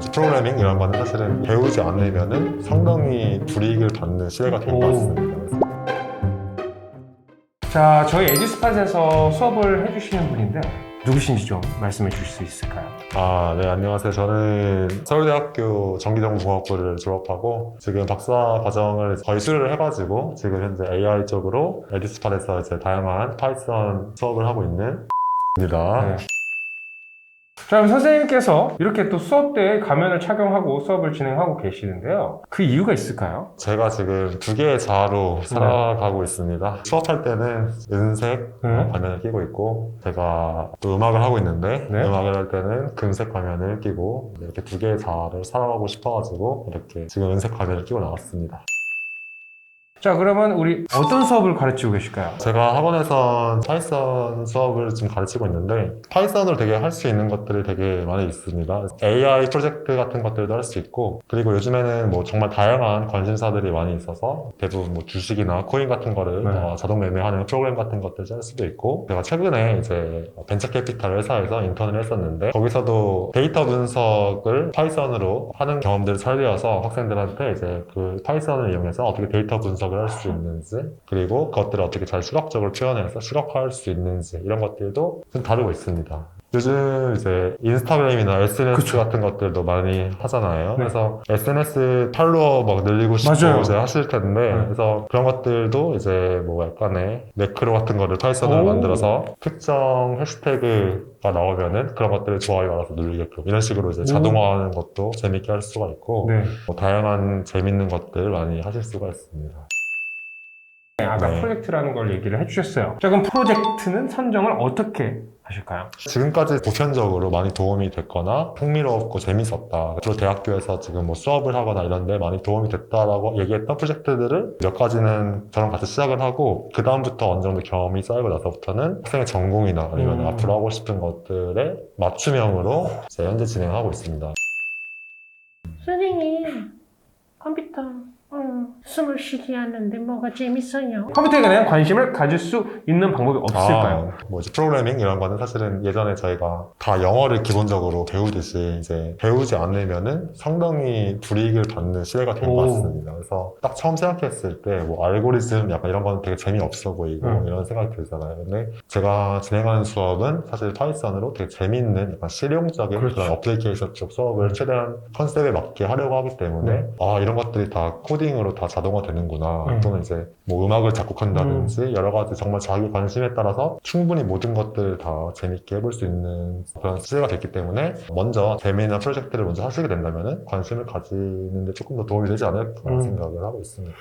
뭐지, 프로그래밍 이런 거는 사실은 배우지 않으면은 상당히 불이익을 받는 시대가 된것 오. 같습니다. 자, 저희 에듀스팟에서 수업을 해주시는 분인데 누구신지 좀 말씀해 주실 수 있을까요? 아, 네, 안녕하세요. 저는 서울대학교 전기정보공학부를 졸업하고 지금 박사 과정을 거의 수료를 해가지고 지금 현재 AI 쪽으로 에디스팟에서 이제 다양한 파이썬 수업을 하고 있는 입니다. 네. 자, 그럼 선생님께서 이렇게 또 수업 때 가면을 착용하고 수업을 진행하고 계시는데요. 그 이유가 있을까요? 제가 지금 두 개의 자아로 살아가고 있습니다. 수업할 때는 은색 네. 가면을 끼고 있고, 제가 또 음악을 하고 있는데, 네. 음악을 할 때는 금색 가면을 끼고, 이렇게 두 개의 자아를 살아가고 싶어가지고, 이렇게 지금 은색 가면을 끼고 나왔습니다. 자, 그러면 우리 어떤 수업을 가르치고 계실까요? 제가 학원에선 파이썬 수업을 지금 가르치고 있는데 파이썬으로 되게 할 수 있는 것들이 되게 많이 있습니다. AI 프로젝트 같은 것들도 할 수 있고 그리고 요즘에는 뭐 정말 다양한 관심사들이 많이 있어서 대부분 뭐 주식이나 코인 같은 거를 네. 어, 자동 매매하는 프로그램 같은 것들 할 수도 있고 제가 최근에 이제 벤처 캐피탈 회사에서 인턴을 했었는데 거기서도 데이터 분석을 파이썬으로 하는 경험들을 살려서 학생들한테 이제 그 파이썬을 이용해서 어떻게 데이터 분석 을 할 수 있는지 그리고 그것들을 어떻게 잘 시각적으로 표현해서 시각화할 수 있는지 이런 것들도 좀 다루고 있습니다. 요즘 이제 인스타그램이나 SNS 그쵸. 같은 것들도 많이 하잖아요. 네. 그래서 SNS 팔로워 막 늘리고 싶고 맞아요. 이제 하실 텐데 네. 그래서 그런 것들도 이제 뭐 약간의 매크로 같은 거를 파이썬으로 오. 만들어서 특정 해시태그가 나오면은 그런 것들을 좋아요 알아서 누르게끔 이런 식으로 이제 오. 자동화하는 것도 재밌게 할 수가 있고 네. 뭐 다양한 재밌는 것들 많이 하실 수가 있습니다. 아까 네. 프로젝트라는 걸 얘기를 해주셨어요. 자, 그럼 프로젝트는 선정을 어떻게 하실까요? 지금까지 보편적으로 많이 도움이 됐거나 흥미로웠고 재밌었다. 주로 대학교에서 지금 뭐 수업을 하거나 이런 데 많이 도움이 됐다라고 얘기했던 프로젝트들을 몇 가지는 저랑 같이 시작을 하고 그 다음부터 어느 정도 경험이 쌓이고 나서부터는 학생의 전공이나 아니면 음. 앞으로 하고 싶은 것들의 맞춤형으로 현재 진행하고 있습니다. 선생님, 컴퓨터 어, 숨을 쉬게 하는데 뭐가 재밌어요? 컴퓨터에 대한 관심을 가질 수 있는 방법이 없을까요? 아, 뭐지 프로그래밍 이런 거는 사실은 예전에 저희가 다 영어를 기본적으로 배우듯이 이제 배우지 않으면은 상당히 불이익을 받는 시대가 된 오. 것 같습니다. 그래서 딱 처음 생각했을 때 뭐 알고리즘 약간 이런 거는 되게 재미없어 보이고 음. 이런 생각이 들잖아요. 근데 제가 진행하는 수업은 사실 파이썬으로 되게 재미있는 약간 실용적인 그 그렇죠. 런 어플리케이션 쪽 수업을 최대한 컨셉에 맞게 하려고 하기 때문에 아 이런 것들이 다 코 딩으로 다 자동화 되는구나 음. 또는 이제 뭐 음악을 작곡한다든지 여러 가지 정말 자기 관심에 따라서 충분히 모든 것들을 다 재밌게 해볼 수 있는 그런 시대가 됐기 때문에 먼저 재미있는 프로젝트를 먼저 하시게 된다면 관심을 가지는데 조금 더 도움이 되지 않을까 음. 생각을 하고 있습니다.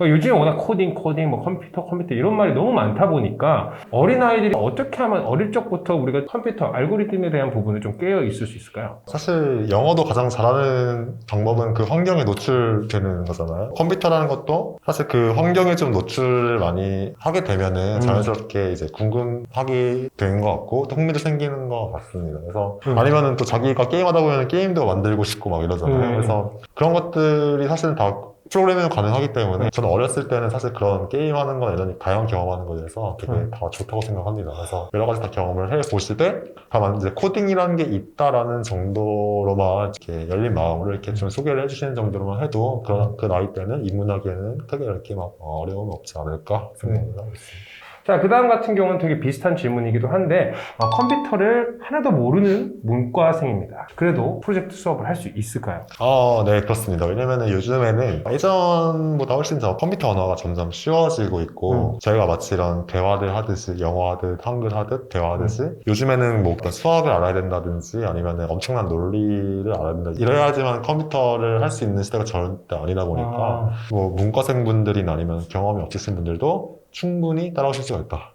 그러니까 요즘에 워낙 코딩, 코딩, 뭐 컴퓨터, 컴퓨터 이런 말이 너무 많다 보니까 어린 아이들이 어떻게 하면 어릴 적부터 우리가 컴퓨터 알고리즘에 대한 부분을 좀 깨어 있을 수 있을까요? 사실 영어도 가장 잘하는 방법은 그 환경에 노출되는 거잖아요. 컴퓨터라는 것도 사실 그 환경에 좀 노출을 많이 하게 되면은 음. 자연스럽게 이제 궁금하게 되는 것 같고 또 흥미도 생기는 것 같습니다. 그래서 음. 아니면은 또 자기가 게임하다 보면 게임도 만들고 싶고 막 이러잖아요. 음. 그래서 그런 것들이 사실은 다 프로그래밍은 가능하기 때문에 저는 어렸을 때는 사실 그런 게임하는 거나 이런 다양한 경험하는 거에 대해서 되게 음. 다 좋다고 생각합니다. 그래서 여러 가지 다 경험을 해 보시되 다만 이제 코딩이라는 게 있다라는 정도로만 이렇게 열린 마음으로 이렇게 좀 소개를 해주시는 정도로만 해도 그, 그 나이 때는 입문하기에는 크게 이렇게 막 어려움이 없지 않을까 생각을 하고 있습니다. 자, 그 다음 같은 경우는 되게 비슷한 질문이기도 한데, 어, 컴퓨터를 하나도 모르는 문과생입니다. 그래도 프로젝트 수업을 할 수 있을까요? 아, 네, 그렇습니다. 왜냐면은 요즘에는 예전보다 훨씬 더 컴퓨터 언어가 점점 쉬워지고 있고, 저희가 마치 이런 대화를 하듯이, 영어 하듯, 한글 하듯, 대화하듯이, 요즘에는 뭐 수학을 알아야 된다든지, 아니면은 엄청난 논리를 알아야 된다. 이래야지만 컴퓨터를 할 수 있는 시대가 절대 아니다 보니까, 아, 뭐 문과생분들이나 아니면 경험이 없으신 분들도 충분히 따라오실 수가 있다.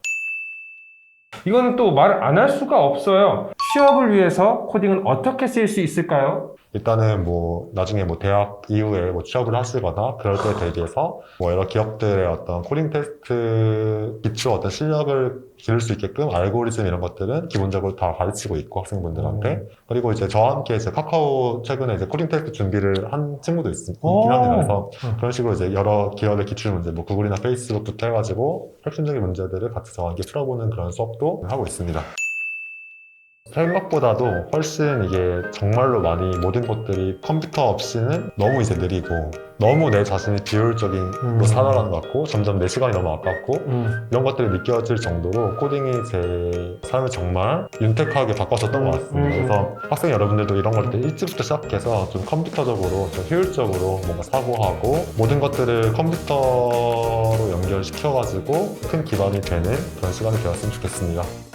이거는 또 말을 안 할 수가 없어요. 취업을 위해서 코딩은 어떻게 쓰일 수 있을까요? 일단은 뭐 나중에 뭐 대학 이후에 뭐 취업을 하시거나 그럴 때 대비해서 뭐 여러 기업들의 어떤 코딩 테스트 기초 어떤 실력을 기를 수 있게끔 알고리즘 이런 것들은 기본적으로 다 가르치고 있고 학생분들한테 그리고 이제 저와 함께 이제 카카오 최근에 이제 코딩 테스트 준비를 한 친구도 있, 있긴 오. 합니다. 그래서 음. 그런 식으로 이제 여러 기업의 기출 문제, 뭐 구글이나 페이스북부터 해가지고 핵심적인 문제들을 같이 저와 함께 풀어보는 그런 수업도 하고 있습니다. 생각보다도 훨씬 이게 정말로 많이 모든 것들이 컴퓨터 없이는 너무 이제 느리고 너무 내 자신이 비효율적으로 음. 살아가는 것 같고 점점 내 시간이 너무 아깝고 음. 이런 것들이 느껴질 정도로 코딩이 제 삶을 정말 윤택하게 바꿔줬던 것 같습니다. 음. 그래서 학생 여러분들도 이런 것들 일찍부터 시작해서 좀 컴퓨터적으로 좀 효율적으로 뭔가 사고하고 모든 것들을 컴퓨터로 연결시켜가지고 큰 기반이 되는 그런 시간이 되었으면 좋겠습니다.